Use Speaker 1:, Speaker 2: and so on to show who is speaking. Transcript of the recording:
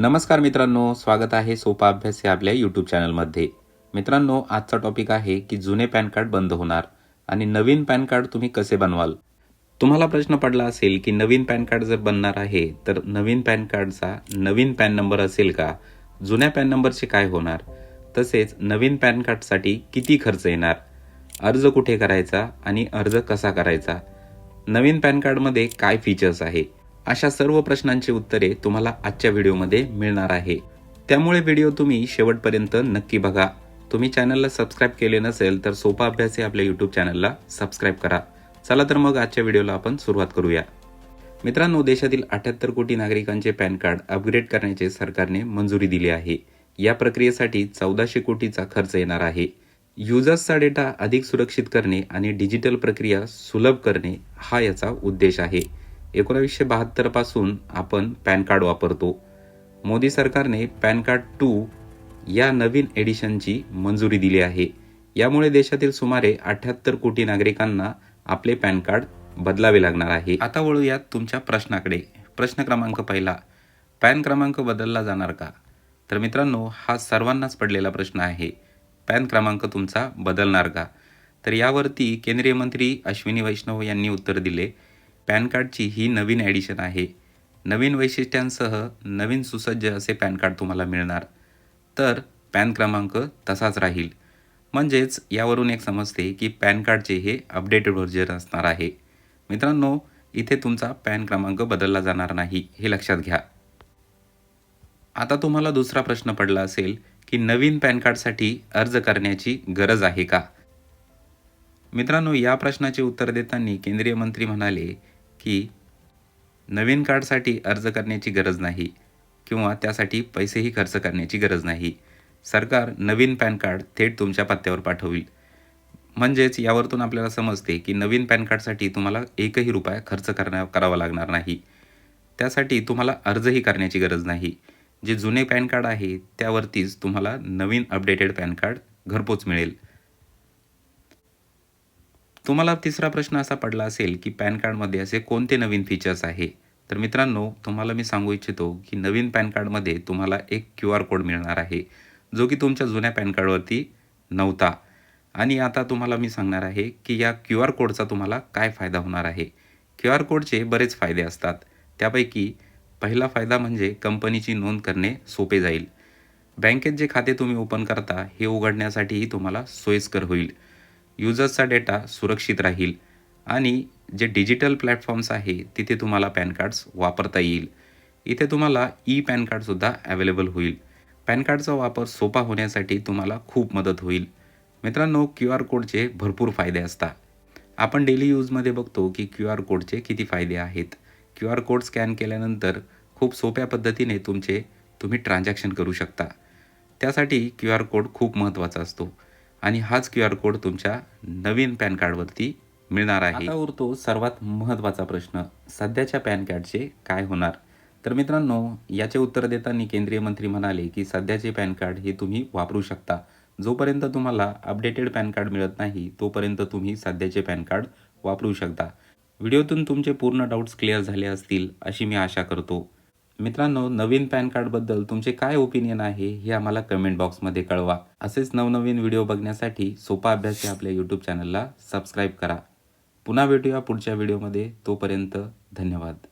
Speaker 1: नमस्कार मित्रांनो स्वागत आहे सोपा अभ्यास या आपल्या यूट्यूब चॅनलमध्ये. मित्रांनो आजचा टॉपिक आहे की जुने पॅन कार्ड बंद होणार आणि नवीन पॅन कार्ड तुम्ही कसे बनवाल? तुम्हाला प्रश्न पडला असेल की नवीन पॅन कार्ड जर बनणार आहे तर नवीन पॅन कार्डचा नवीन पॅन नंबर असेल का? जुन्या पॅन नंबरचे काय होणार? तसेच नवीन पॅन कार्डसाठी किती खर्च येणार? अर्ज कुठे करायचा आणि अर्ज कसा करायचा? नवीन पॅन कार्डमध्ये काय फीचर्स आहे? अशा सर्व प्रश्नांची उत्तरे तुम्हाला आजच्या व्हिडिओमध्ये मिळणार आहे. त्यामुळे व्हिडिओ तुम्ही शेवटपर्यंत नक्की बघा. तुम्ही चॅनलला सबस्क्राईब केले नसेल तर सोपा अभ्यास हे आपल्या यूट्यूब चॅनलला सबस्क्राईब करा. चला तर मग आजच्या व्हिडिओला आपण सुरुवात करूया. मित्रांनो देशातील अठ्याहत्तर कोटी नागरिकांचे पॅन कार्ड अपग्रेड करण्याचे सरकारने मंजुरी दिली आहे. या प्रक्रियेसाठी चौदाशे कोटीचा खर्च येणार आहे. युजर्सचा डेटा अधिक सुरक्षित करणे आणि डिजिटल प्रक्रिया सुलभ करणे हा याचा उद्देश आहे. एकोणावीसशे बहात्तरपासून आपण पॅन कार्ड वापरतो. मोदी सरकारने पॅन कार्ड टू या नवीन एडिशनची मंजुरी दिली आहे. यामुळे देशातील सुमारे अठ्याहत्तर कोटी नागरिकांना आपले पॅन कार्ड बदलावे लागणार आहे. आता वळूयात तुमच्या प्रश्नाकडे. प्रश्न क्रमांक पहिला. पॅन क्रमांक बदलला जाणार का? तर मित्रांनो हा सर्वांनाच पडलेला प्रश्न आहे. पॅन क्रमांक तुमचा बदलणार का? तर यावरती केंद्रीय मंत्री अश्विनी वैष्णव यांनी उत्तर दिले. पॅन कार्डची ही नवीन ॲडिशन आहे. नवीन वैशिष्ट्यांसह नवीन सुसज्ज असे पॅन कार्ड तुम्हाला मिळणार. तर पॅन क्रमांक तसाच राहील. म्हणजेच यावरून एक समजते की पॅन कार्डचे हे अपडेटेड व्हर्जन असणार आहे. मित्रांनो इथे तुमचा पॅन क्रमांक बदलला जाणार नाही हे लक्षात घ्या. आता तुम्हाला दुसरा प्रश्न पडला असेल की नवीन पॅन कार्डसाठी अर्ज करण्याची गरज आहे का? मित्रांनो या प्रश्नाचे उत्तर देताना केंद्रीय मंत्री म्हणाले की नवीन कार्डसाठी अर्ज करण्याची गरज नाही किंवा त्यासाठी पैसेही खर्च करण्याची गरज नाही. सरकार नवीन पॅन कार्ड थेट तुमच्या पत्त्यावर पाठवेल. म्हणजेच यावरतून आपल्याला समजते की नवीन पॅन कार्डसाठी तुम्हाला एकही रुपया खर्च करण्या करावा लागणार नाही. त्यासाठी तुम्हाला अर्जही करण्याची गरज नाही. जे जुने पॅन कार्ड आहे त्यावरतीच तुम्हाला नवीन अपडेटेड पॅन कार्ड घरपोच मिळेल. तुम्हाला तिसरा प्रश्न असा पडला असेल की पॅन कार्डमध्ये असे कोणते नवीन फीचर्स आहे? तर मित्रांनो तुम्हाला मी सांगू इच्छितो की नवीन पॅन कार्डमध्ये तुम्हाला एक क्यू आर कोड मिळणार आहे जो की तुमच्या जुन्या पॅन कार्डवरती नव्हता. आणि आता तुम्हाला मी सांगणार आहे की या क्यू आर कोडचा तुम्हाला काय फायदा होणार आहे? क्यू आर कोडचे बरेच फायदे असतात. त्यापैकी पहिला फायदा म्हणजे कंपनीची नोंद करणे सोपे जाईल. बँकेत जे खाते तुम्ही ओपन करता हे उघडण्यासाठीही तुम्हाला सोयीस्कर होईल. युजर्सचा डेटा सुरक्षित राहील आणि जे डिजिटल प्लॅटफॉर्म्स आहे तिथे तुम्हाला पॅन कार्ड्स वापरता येईल. इथे तुम्हाला ई पॅन कार्डसुद्धा अवेलेबल होईल. पॅन कार्डचा वापर सोपा होण्यासाठी तुम्हाला खूप मदत होईल. मित्रांनो क्यू आर कोडचे भरपूर फायदे असतात. आपण डेली यूजमध्ये बघतो की क्यू आर कोडचे किती फायदे आहेत. क्यू आर कोड स्कॅन केल्यानंतर खूप सोप्या पद्धतीने तुमचे तुम्ही ट्रान्झॅक्शन करू शकता. त्यासाठी क्यू आर कोड खूप महत्त्वाचा असतो. आणि हाच क्यू आर कोड तुमच्या नवीन पॅन कार्डवरती मिळणार आहे. आता उरतो सर्वात महत्त्वाचा प्रश्न सध्याच्या पॅन कार्डचे काय होणार? तर मित्रांनो याचे उत्तर देताना केंद्रीय मंत्री म्हणाले की सध्याचे पॅन कार्ड हे तुम्ही वापरू शकता. जोपर्यंत तुम्हाला अपडेटेड पॅन कार्ड मिळत नाही तोपर्यंत तुम्ही सध्याचे पॅन कार्ड वापरू शकता. व्हिडिओतून तुमचे पूर्ण डाऊट्स क्लिअर झाले असतील अशी मी आशा करतो. मित्रांनो नवीन पॅन कार्डबद्दल तुमचे काय ओपिनियन आहे हे आम्हाला कमेंट बॉक्समध्ये कळवा. असेच नवनवीन व्हिडिओ बघण्यासाठी सोपा अभ्यास या आपल्या यूट्यूब चॅनलला सबस्क्राईब करा. पुन्हा भेटूया पुढच्या व्हिडिओमध्ये तोपर्यंत धन्यवाद.